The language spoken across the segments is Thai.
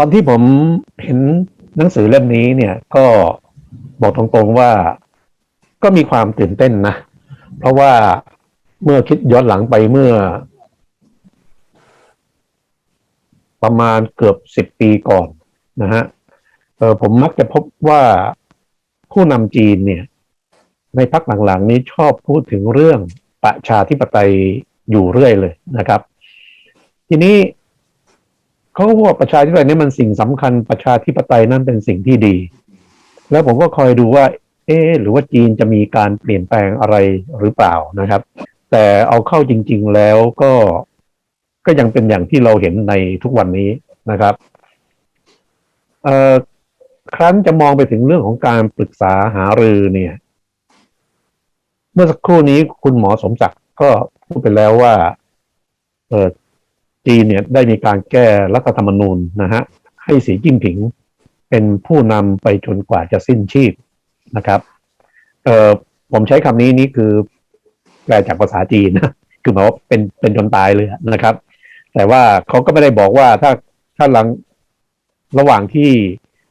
ตอนที่ผมเห็นหนังสือเล่มนี้เนี่ยก็บอกตรงๆว่าก็มีความตื่นเต้นนะ เพราะว่าเมื่อคิดย้อนหลังไปเมื่อ ประมาณเกือบสิบปีก่อนนะฮะผมมักจะพบว่าผู้นำจีนเนี่ย ในพักหลังๆ นี้ชอบพูดถึงเรื่องประชาธิปไตยอยู่เรื่อยเลยนะครับ ทีนี้ เขาก็ว่าประชาธิปไตยนี่มันสิ่งสำคัญประชาธิปไตยนั่นเป็นสิ่งที่ดี แล้วผมก็คอยดูว่า เอ๊หรือว่าจีนจะมีการเปลี่ยนแปลงอะไรหรือเปล่านะครับ แต่เอาเข้าจริง ๆแล้วก็ก็ยังเป็นอย่างที่เราเห็นในทุกวันนี้นะครับเอ่อครั้นจะมองไปถึงเรื่องของการปรึกษาหารือเนี่ย เมื่อสักครู่นี้คุณหมอสมศักดิ์ก็พูดไปแล้วว่า เออ จีนเนี่ยได้มีการแก้รัฐธรรมนูญนะฮะให้สีจิ้นผิงเป็นผู้นำไปจนกว่าจะสิ้นชีพนะครับเออผมใช้คำนี้นี่คือแปลจากภาษาจีนนะคือหมายว่าเป็นเป็นจนตายเลยนะครับ แต่ว่าเขาก็ไม่ได้บอกว่าถ้าถ้าหลังระหว่างที่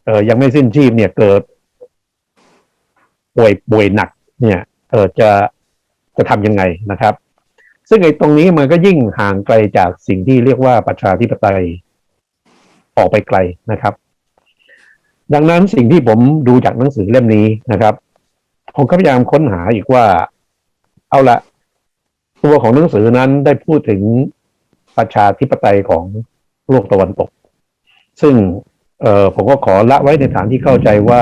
เออยังไม่สิ้นชีพเนี่ยเกิดป่วยป่วยหนัก เนี่ยเออจะจะทำยังไงนะครับ ซึ่งไอ้ตรงนี้มันก็ยิ่งห่างไกลจากสิ่งที่เรียกว่าประชาธิปไตยออกไปไกลนะครับ ดังนั้นสิ่งที่ผมดูจากหนังสือเล่มนี้นะครับ ผมก็พยายามค้นหาอีกว่า เอาละตัวของหนังสือนั้นได้พูดถึงประชาธิปไตยของโลกตะวันตก ซึ่งเออผมก็ขอละไว้ในฐานที่เข้าใจว่า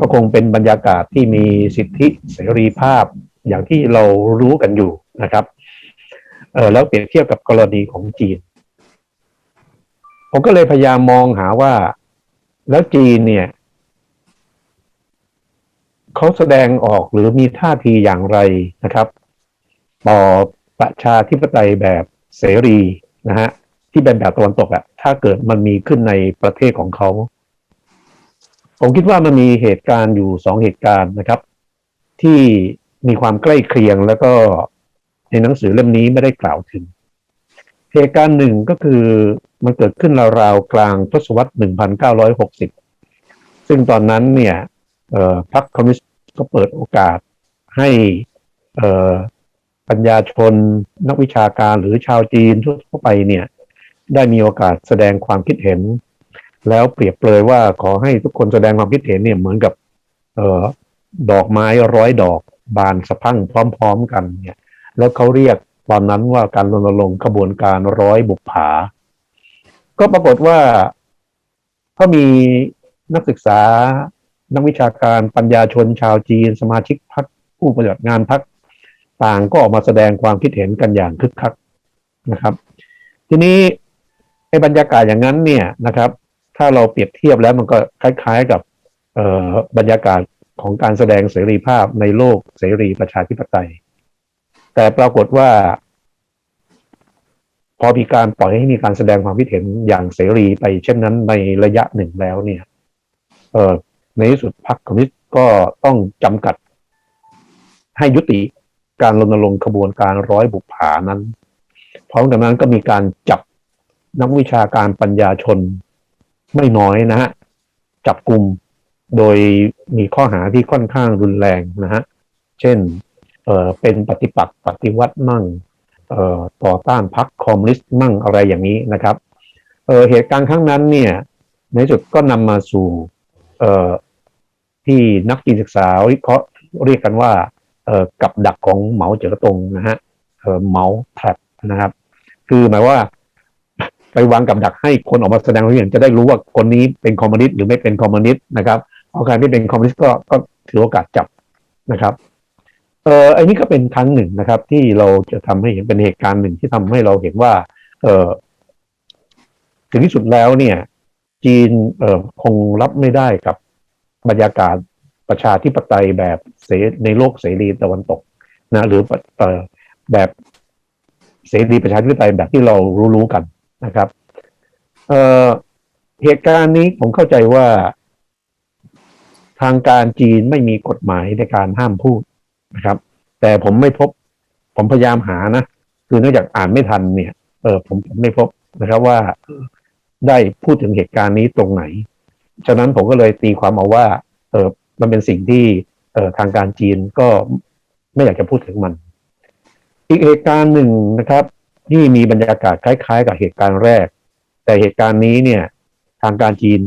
ก็คงเป็นบรรยากาศที่มีสิทธิเสรีภาพอย่างที่เรารู้กันอยู่นะครับ เออแล้วเปรียบเทียบกับกรณีของจีน ผมก็เลยพยายามมองหาว่า แล้วจีนเนี่ยเขาแสดงออกหรือมีท่าทีอย่างไรนะครับ ต่อประชาธิปไตยแบบเสรีนะฮะที่เป็นแบบตะวันตกอะถ้าเกิดมันมีขึ้นในประเทศของเขา ผมคิดว่ามันมีเหตุการณ์อยู่สองเหตุการณ์นะครับ ที่มีความใกล้เคียงแล้วก็ ในหนังสือเล่มนี้ไม่ได้กล่าวถึง เหตุการณ์หนึ่งก็คือมันเกิดขึ้นราวๆกลางทศวรรษ 1960 ซึ่งตอนนั้นเนี่ยพรรคคอมมิวนิสต์ก็เปิดโอกาสให้ปัญญาชนนักวิชาการหรือชาวจีนทั่วไปเนี่ยได้มีโอกาสแสดงความคิดเห็น แล้วเปรียบเปรยว่าขอให้ทุกคนแสดงความคิดเห็นเนี่ยเหมือนกับออดอกไม้ร้อยดอกบานสะพั่งพร้อม ๆ กันเนี่ย แล้วเขาเรียกตอนนั้นว่าการรณรงค์ขบวนการร้อยบุกผา ก็ปรากฏว่าก็มีนักศึกษา นักวิชาการปัญญาชนชาวจีน สมาชิกพรรคผู้ปฏิบัติงานพรรคต่างก็ออกมาแสดงความคิดเห็นกันอย่างคึกคักนะครับ ทีนี้ไอ้บรรยากาศอย่างนั้นเนี่ยนะครับ ถ้าเราเปรียบเทียบแล้วมันก็คล้าย ๆกับบรรยากาศของการแสดงเสรีภาพในโลกเสรีประชาธิปไตย แต่ปรากฏว่า พอมีการปล่อยให้มีการแสดงความคิดเห็นอย่างเสรีไป เช่นนั้นในระยะหนึ่งแล้วเนี่ย เออในที่สุดพรรคคอมมิวนิสต์ก็ต้องจำกัด ให้ยุติการรณรงค์ขบวนการร้อยบุกผานั้น พร้อมกับนั้นก็มีการจับนักวิชาการปัญญาชนไม่น้อยนะฮะจับกลุ่มโดยมีข้อหาที่ค่อนข้างรุนแรงนะฮะ เช่น เออเป็นปฏิปักษ์ปฏิวัติมั่งเอ่อต่อต้านพรรคคอมมิวนิสต์มั่งอะไรอย่างนี้นะครับเออเหตุการณ์ครั้งนั้นเนี่ยในสุดก็นำมาสู่เอ่อที่นักจีนศึกษาวิเคราะห์เรียกกันว่าเอ่อกับดักของเหมาเจ๋อตงนะฮะเออเหมาแทรปนะครับ คือหมายว่าไปวางกับดักให้คนออกมาแสดงความเห็นจะได้รู้ว่าคนนี้เป็นคอมมิวนิสต์หรือไม่เป็นคอมมิวนิสต์นะครับเอาใครไม่เป็นคอมมิวนิสต์ก็ก็ถือโอกาสจับนะครับ เอ่ออันนี้ก็เป็นครั้งหนึ่งนะครับ ที่เราจะทำให้เห็นเป็นเหตุการณ์หนึ่งที่ทำให้เราเห็นว่า เออถึงที่สุดแล้วเนี่ย จีนเอ่อคงรับไม่ได้กับบรรยากาศประชาธิปไตยแบบเสในโลกเสรีตะวันตกนะ หรือเอ่อแบบเสรีประชาธิปไตยแบบที่เรารู้ๆกันนะครับเอ่อเหตุการณ์นี้ผมเข้าใจว่า ทางการจีนไม่มีกฎหมายในการห้ามพูด นะครับ แต่ผมไม่พบ ผมพยายามหานะคือเนื่องจากอ่านไม่ทันเนี่ย เออผมไม่พบนะครับว่าได้พูดถึงเหตุการณ์นี้ตรงไหน ฉะนั้นผมก็เลยตีความเอาว่า เออมันเป็นสิ่งที่ เออทางการจีนก็ไม่อยากจะพูดถึงมัน อีกเหตุการณ์หนึ่งนะครับ ที่มีบรรยากาศคล้าย ๆ กับเหตุการณ์แรก แต่เหตุการณ์นี้เนี่ย ทางการจีน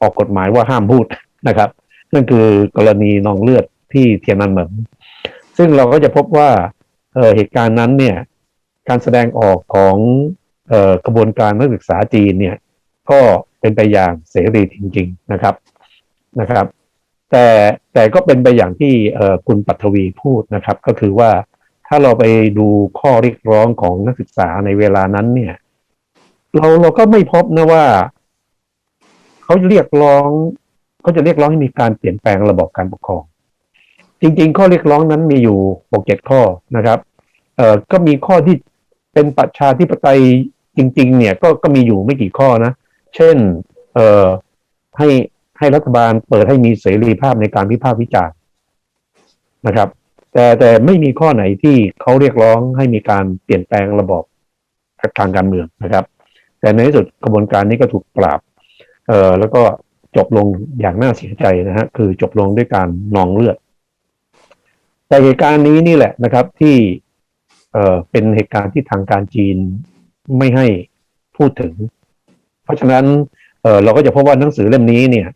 ออกกฎหมายว่าห้ามพูดนะครับ นั่นคือกรณีนองเลือดที่เทียนนันเหมิง ซึ่งเราก็จะพบว่าเเหตุการณ์นั้นเนี่ยการแสดงออกของออกระบวนการนักศึกษาจีนเนี่ยก็เป็นไปอย่างเสรีจริง ๆนะครับนะครับ แต่แต่ก็เป็นไปอย่างที่คุณปัทวีพูดนะครับ ก็คือว่าถ้าเราไปดูข้อเรียกร้องของนักศึกษาในเวลานั้นเนี่ย เราเราก็ไม่พบนะว่าเขาเรียกร้องเขาจะเรียกร้องให้มีการเปลี่ยนแปลงระบบการปกครอง จริง ๆ ข้อเรียกร้องนั้นมีอยู่หกเจ็ดข้อนะครับเอ่อก็มีข้อที่เป็นประชาธิปไตยจริง ๆ เนี่ยก็ก็มีอยู่ไม่กี่ข้อนะ เช่นเอ่อให้ให้รัฐบาลเปิดให้มีเสรีภาพในการวิพากษ์วิจารณ์นะครับ แต่แต่ไม่มีข้อไหนที่เขาเรียกร้องให้มีการเปลี่ยนแปลงระบบทางการเมืองนะครับ แต่ในที่สุดกระบวนการนี้ก็ถูกปราบ เอ่อแล้วก็จบลงอย่างน่าเสียใจนะฮะคือจบลงด้วยการนองเลือด แต่เหตุการณ์นี้นี่แหละนะครับ ที่เอ่อเป็นเหตุการณ์ที่ทางการจีนไม่ให้พูดถึง เพราะฉะนั้นเออเราก็จะพบว่าหนังสือเล่มนี้เนี่ย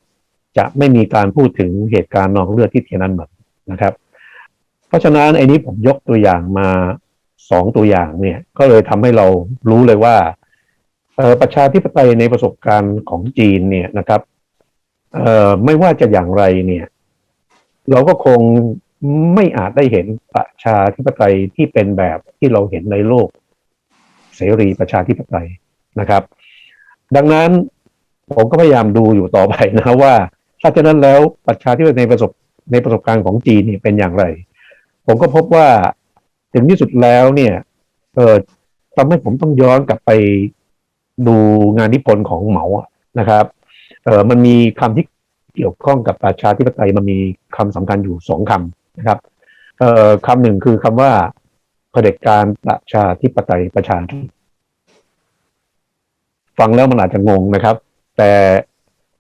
จะไม่มีการพูดถึงเหตุการณ์นองเลือดที่เทียนันเหมิงนนะครับ เพราะฉะนั้นไอ้นี้ผมยกตัวอย่างมาสองตัวอย่างเนี่ย ก็เลยทำให้เรารู้เลยว่าเออประชาธิปไตยในประสบการณ์ของจีนเนี่ยนะครับเออไม่ว่าจะอย่างไรเนี่ย เราก็คง ไม่อาจได้เห็นประชาธิปไตยที่เป็นแบบที่เราเห็นในโลก เสรีประชาธิปไตยนะครับ ดังนั้นผมก็พยายามดูอยู่ต่อไปนะว่า ถ้าฉะนั้นแล้วประชาธิปไตยในประสบในประสบการณ์ของจีนเนี่ยเป็นอย่างไร ผมก็พบว่าถึงที่สุดแล้วเนี่ยเออทำให้ผมต้องย้อนกลับไปดูงานนิพนธ์ของเหมานะครับเออมันมีคำที่เกี่ยวข้องกับประชาธิปไตยมันมีคำสำคัญอยู่สองคำ นะครับเอ่อคำหนึ่งคือคำว่าเผด็จการประชาธิปไตยประชาชนฟังแล้วมันอาจจะงงนะครับ แต่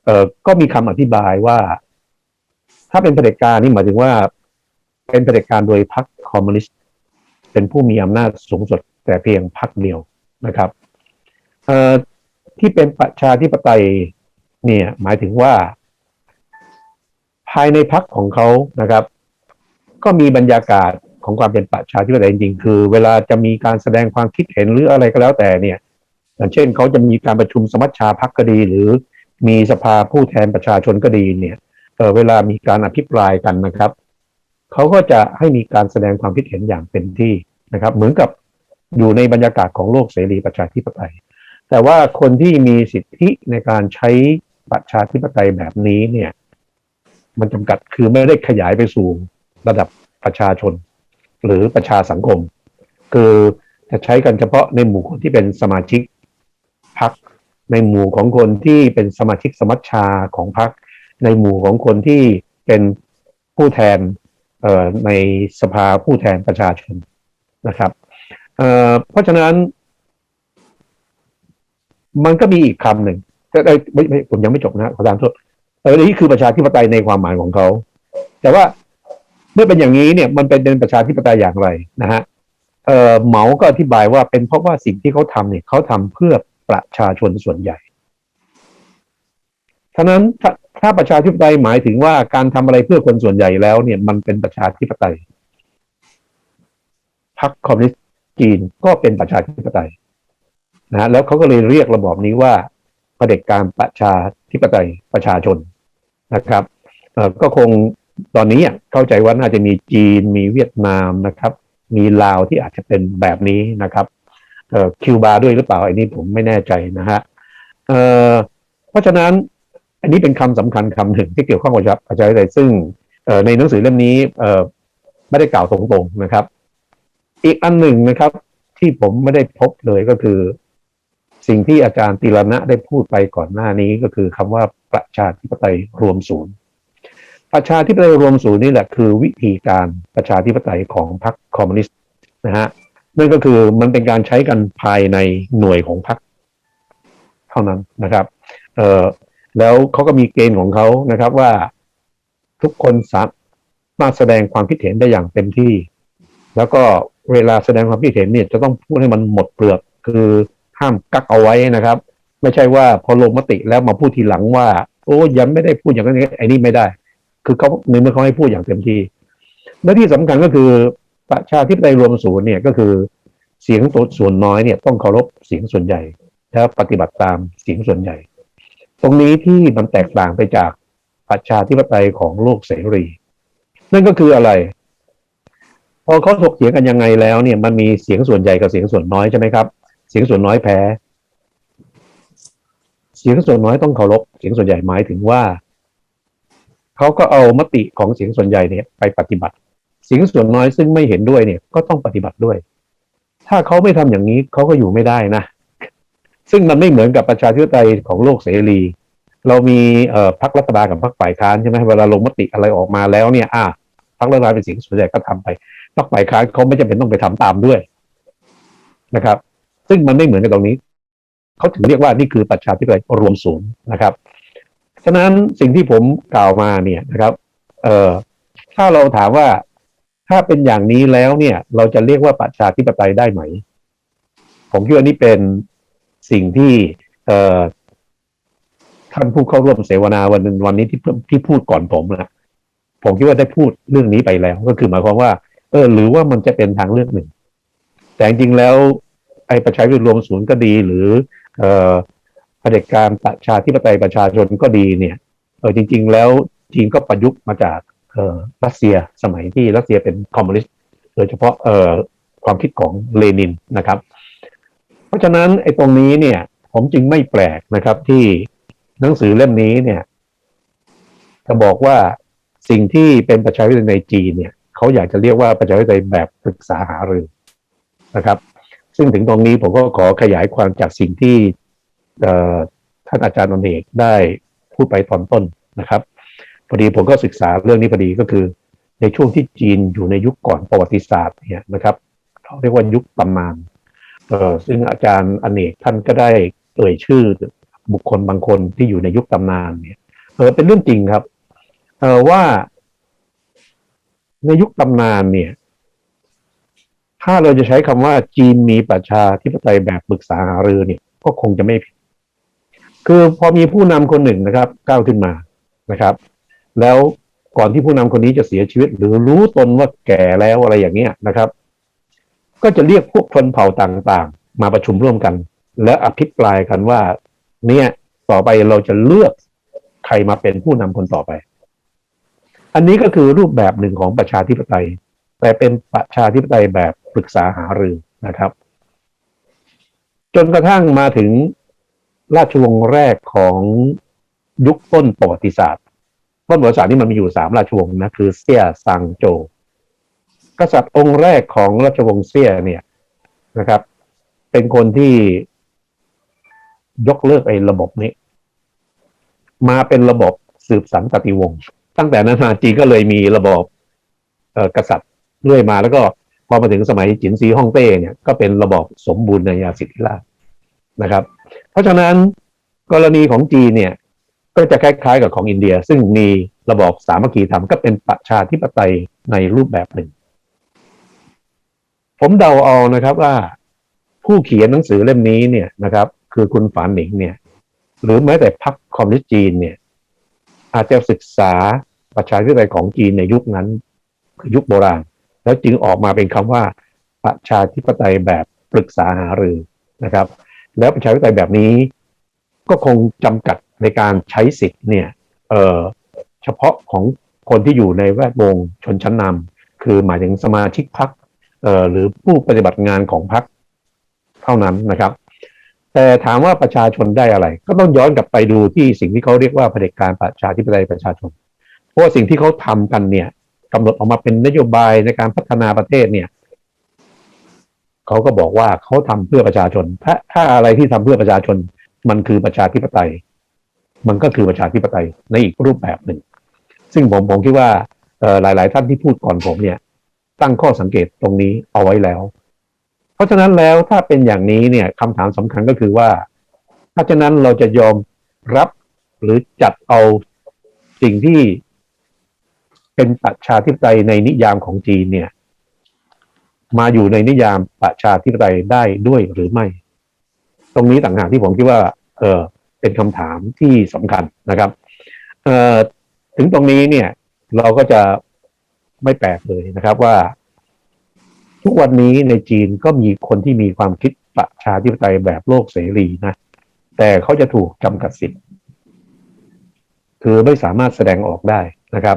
เอ่อก็มีคำอธิบายว่า ถ้าเป็นเผด็จการนี่หมายถึงว่า เป็นเผด็จการโดยพรรคคอมมิวนิสต์เป็นผู้มีอำนาจสูงสุดแต่เพียงพรรคเดียวนะครับเอ่อที่เป็นประชาธิปไตยเนี่ย หมายถึงว่า ภายในพรรคของเขานะครับ ก็มีบรรยากาศของความเป็นประชาธิปไตยจริงๆ คือ เวลาจะมีการแสดงความคิดเห็นหรืออะไรก็แล้วแต่เนี่ย อย่างเช่นเขาจะมีการประชุมสมัชชาพรรคก็ดี หรือมีสภาผู้แทนประชาชนก็ดีเนี่ยเออเวลามีการอภิปรายกันนะครับเขาก็จะให้มีการแสดงความคิดเห็นอย่างเต็มที่นะครับ เหมือนกับอยู่ในบรรยากาศของโลกเสรีประชาธิปไตย แต่ว่าคนที่มีสิทธิในการใช้ประชาธิปไตยแบบนี้เนี่ย มันจำกัดคือไม่ได้ขยายไปสู่ ระดับประชาชน หรือประชาสังคม คือจะใช้กันเฉพาะในหมู่คนที่เป็นสมาชิกพรรคในหมู่ของคนที่เป็นสมาชิกสมัชชาของพรรคในหมู่ของคนที่เป็นผู้แทนเอ่อในสภาผู้แทนประชาชนนะครับเอ่อเพราะฉะนั้น มันก็มีอีกคำหนึ่งแต่เออไม่ไม่ผมยังไม่จบนะขอตามโทษเออนี่คือประชาธิปไตยในความหมายของเขา แต่ว่า เมื่อเป็นอย่างนี้เนี่ยมันเป็นเป็นประชาธิปไตยอย่างไรนะฮะเออเหมาก็อธิบายว่าเป็นเพราะว่าสิ่งที่เขาทำเนี่ยเขาทำเพื่อประชาชนส่วนใหญ่ฉะนั้นถ้าถ้าประชาธิปไตยหมายถึงว่าการทำอะไรเพื่อคนส่วนใหญ่แล้ว เนี่ยมันเป็นประชาธิปไตยพรรคคอมมิวนิสต์จีนก็เป็นประชาธิปไตยนะฮะแล้วเขาก็เลยเรียกระบอบนี้ว่าเผด็จการประชาธิปไตยประชาชนนะครับก็คง ตอนนี้อะเข้าใจว่าน่าจะมีจีนมีเวียดนามนะครับ มีลาวที่อาจจะเป็นแบบนี้นะครับคิวบาด้วยหรือเปล่าอันนี้ผมไม่แน่ใจนะฮะเเพราะฉะนั้นอันนี้เป็นคำสำคัญคำหนึ่งที่เกี่ยวข้องกับประชาธิปไตยซึ่งในหนังสือเล่มนี้ไม่ได้กล่าวตรงๆนะครับ อีกอันหนึ่งนะครับ ที่ผมไม่ได้พบเลยก็คือ สิ่งที่อาจารย์ติรณะได้พูดไปก่อนหน้านี้ก็คือคำว่าประชาธิปไตยรวมศูนย์ ประชาธิปไตยรวมศูนย์นี่แหละคือวิธีการประชาธิปไตยของพรรคคอมมิวนิสต์นะฮะนั่นก็คือมันเป็นการใช้กันภายในหน่วยของพรรคเท่านั้นนะครับ เออแล้วเขาก็มีเกณฑ์ของเขานะครับว่าทุกคนสามารถแสดงความคิดเห็นได้อย่างเต็มที่ แล้วก็เวลาแสดงความคิดเห็นเนี่ยจะต้องพูดให้มันหมดเปลือก คือห้ามกักเอาไว้นะครับ ไม่ใช่ว่าพอลงมติแล้วมาพูดทีหลังว่า โอ้ยังไม่ได้พูดอย่างนั้นไอ้นี่ไม่ได้ คือเขาในเมื่อเขาให้พูดอย่างเต็มที่และที่สำคัญก็คือประชาธิปไตยรวมศูนย์เนี่ยก็คือเสียงตัวส่วนน้อยเนี่ยต้องเคารพเสียงส่วนใหญ่แล้วปฏิบัติตามเสียงส่วนใหญ่ ตรงนี้ที่มันแตกต่างไปจากประชาธิปไตยของโลกเสรี นั่นก็คืออะไร พอเขาถกเถียงกันยังไงแล้วเนี่ยมันมีเสียงส่วนใหญ่กับเสียงส่วนน้อยใช่ไหมครับ เสียงส่วนน้อยแพ้ เสียงส่วนน้อยต้องเคารพ เสียงส่วนใหญ่หมายถึงว่า เขาก็เอามติของเสียงส่วนใหญ่เนี่ยไปปฏิบัติ เสียงส่วนน้อยซึ่งไม่เห็นด้วยเนี่ยก็ต้องปฏิบัติด้วย ถ้าเขาไม่ทำอย่างนี้เขาก็อยู่ไม่ได้นะ ซึ่งมันไม่เหมือนกับประชาธิปไตยของโลกเสรี เรามีเอ่อพรรครัฐบาลกับพรรคฝ่ายค้านใช่ไหมเวลาลงมติอะไรออกมาแล้วเนี่ย อะพรรครัฐบาลเป็นเสียงส่วนใหญ่ก็ทำไปพรรคฝ่ายค้านเขาไม่จำเป็นต้องไปทำตามด้วยนะครับ ซึ่งมันไม่เหมือนกันตรงนี้เขาถึงเรียกว่านี่คือประชาธิปไตยรวมศูนย์นะครับ ฉะนั้นสิ่งที่ผมกล่าวมาเนี่ยนะครับ เอ่อถ้าเราถามว่าถ้าเป็นอย่างนี้แล้วเนี่ย เราจะเรียกว่าประชาธิปไตยได้ไหม ผมคิดว่านี่เป็นสิ่งที่เอ่อท่านผู้เข้าร่วมเสวนาวันวันนี้ที่ที่พูดก่อนผมนะผมคิดว่าได้พูดเรื่องนี้ไปแล้ว ก็คือหมายความว่า เออ หรือว่ามันจะเป็นทางเลือกหนึ่ง แต่จริงๆแล้ว ไอ้ประชาธิปไตยรวมศูนย์ก็ดี หรือ เอ่อ เผด็จการประชาธิปไตยประชาชนก็ดีเนี่ยเออจริง ๆ แล้วจีนก็ประยุกต์มาจากเออรัสเซียสมัยที่รัสเซียเป็นคอมมิวนิสต์โดยเฉพาะเอ่อความคิดของเลนินนะครับ เพราะฉะนั้นไอ้ตรงนี้เนี่ย ผมจึงไม่แปลกนะครับที่หนังสือเล่มนี้เนี่ย จะบอกว่าสิ่งที่เป็นประชาธิปไตยในจีนเนี่ยเขาอยากจะเรียกว่าประชาธิปไตยแบบปรึกษาหารือนะครับ ซึ่งถึงตรงนี้ผมก็ขอขยายความจากสิ่งที่ ท่านอาจารย์อนเอกได้พูดไปตอนต้นนะครับพอดีผมก็ศึกษาเรื่องนี้พอดีก็คือ ในช่วงที่จีนอยู่ในยุคก่อนประวัติศาสตร์เนี่ยนะครับเขาเรียกว่ายุคตำนานเออซึ่งอาจารย์อนเนกท่านก็ได้เอ่ยชื่อบุคคลบางคนที่อยู่ในยุคตำนานเนี่ยเออเป็นเรื่องจริงครับเออว่า ในยุคตำนานเนี่ย ถ้าเราจะใช้คำว่าจีนมีประชาธิปไตยแบบปรึกษาหารือเนี่ย ก็คงจะไม่ผิด คือพอมีผู้นำคนหนึ่งนะครับ ก้าวขึ้นมานะครับ แล้วก่อนที่ผู้นำคนนี้จะเสียชีวิต หรือรู้ตนว่าแก่แล้วอะไรอย่างเงี้ยนะครับ ก็จะเรียกพวกชนเผ่าต่างๆ มาประชุมร่วมกัน และอภิปรายกันว่า เนี่ยต่อไปเราจะเลือกใครมาเป็นผู้นำคนต่อไป อันนี้ก็คือรูปแบบหนึ่งของประชาธิปไตย แต่เป็นประชาธิปไตยแบบปรึกษาหารือนะครับ จนกระทั่งมาถึง ราชวงศ์แรกของยุคต้นประวัติศาสตร์ ต้นประวัติศาสตร์นี่มันมีอยู่สามราชวงศ์นะคือเซี่ยซังโจ กษัตริย์องค์แรกของราชวงศ์เซี่ยเนี่ยนะครับ เป็นคนที่ยกเลิกไอ้ระบบนี้ มาเป็นระบบสืบสันตติวงศ์ตั้งแต่นั้นมาจีนก็เลยมีระบบเอ่อกษัตริย์เรื่อยมาแล้วก็พอมาถึงสมัยจินซีฮ่องเต้เนี่ยก็เป็นระบบสมบูรณาญาสิทธิราชนะครับ เพราะฉะนั้นกรณีของจีนเนี่ยก็จะคล้ายๆกับของอินเดีย ซึ่งมีระบอบสามัคคีธรรมก็เป็นประชาธิปไตยในรูปแบบหนึ่ง ผมเดาเอานะครับว่าผู้เขียนหนังสือเล่มนี้เนี่ยนะครับ คือคุณฝานหนิงเนี่ย หรือแม้แต่พรรคคอมมิวนิสต์จีนเนี่ย อาจจะศึกษาประชาธิปไตยของจีนในยุคนั้น คือยุคโบราณ แล้วจึงออกมาเป็นคำว่าประชาธิปไตยแบบปรึกษาหารือนะครับ แล้วประชาธิปไตยแบบนี้ ก็คงจำกัดในการใช้สิทธิ์เนี่ยเเฉพาะของคนที่อยู่ในแวดวงชนชั้นนำคือหมายถึงสมาชิกพรรคหรือผู้ปฏิบัติงานของพรรคเท่านั้นนะครับ แต่ถามว่าประชาชนได้อะไร ก็ต้องย้อนกลับไปดูที่สิ่งที่เขาเรียกว่าเผด็จการประชาธิปไตยประชาชน เพราะว่าสิ่งที่เขาทำกันเนี่ยกำหนดออกมาเป็นนโยบายในการพัฒนาประเทศเนี่ย เขาก็บอกว่าเขาทำเพื่อประชาชน ถ้าถ้าอะไรที่ทำเพื่อประชาชน มันคือประชาธิปไตย มันก็คือประชาธิปไตยในอีกรูปแบบหนึ่ง ซึ่งผมผมคิดว่าเอ่อหลาย ๆ ท่านที่พูดก่อนผมเนี่ย ตั้งข้อสังเกตตรงนี้เอาไว้แล้ว เพราะฉะนั้นแล้วถ้าเป็นอย่างนี้เนี่ยคำถามสำคัญก็คือว่า ถ้าฉะนั้นเราจะยอมรับหรือจัดเอาสิ่งที่เป็นประชาธิปไตยในนิยามของจีนเนี่ย มาอยู่ในนิยามประชาธิปไตยได้ด้วยหรือไม่ ตรงนี้ต่างหากที่ผมคิดว่า เออเป็นคำถามที่สำคัญนะครับเออถึงตรงนี้เนี่ย เราก็จะไม่แปลกเลยนะครับว่า ทุกวันนี้ในจีนก็มีคนที่มีความคิดประชาธิปไตยแบบโลกเสรีนะแต่เขาจะถูกจำกัดสิทธิ์คือไม่สามารถแสดงออกได้นะครับ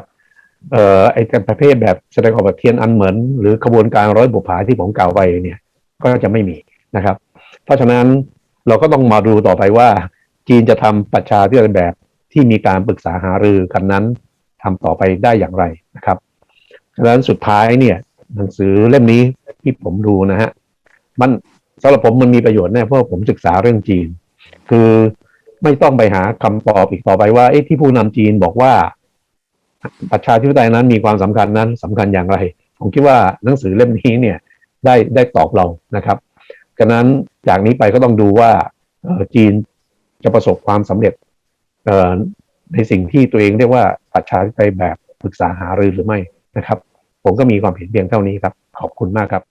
เอ่อไอ้ประเภทแบบแสดงออกแบบเทียนอันเหมือน หรือขบวนการร้อยบุปผาที่ผมกล่าวไปเนี่ย ก็จะไม่มีนะครับ เพราะฉะนั้นเราก็ต้องมาดูต่อไปว่า จีนจะทำประชาธิปไตยแบบที่มีการปรึกษาหารือกันนั้นทำต่อไปได้อย่างไรนะครับฉะนั้นสุดท้ายเนี่ยหนังสือเล่มนี้ที่ผมดูนะฮะมันสำหรับผมมันมีประโยชน์แน่เพราะผมศึกษาเรื่องจีน คือไม่ต้องไปหาคำตอบอีกต่อไปว่าเอ๊ะที่ผู้นำจีนบอกว่า ประชาธิปไตยนั้นมีความสำคัญนั้นสำคัญอย่างไร ผมคิดว่าหนังสือเล่มนี้เนี่ยได้ได้ตอบเรานะครับฉะนั้นจากนี้ไปก็ต้องดูว่าจีนจะประสบความสำเร็จในสิ่งที่ตัวเองเรียกว่าประชาธิปไตยแบบปรึกษาหารือหรือไม่นะครับ ผมก็มีความเห็นเพียงเท่านี้ครับ ขอบคุณมากครับ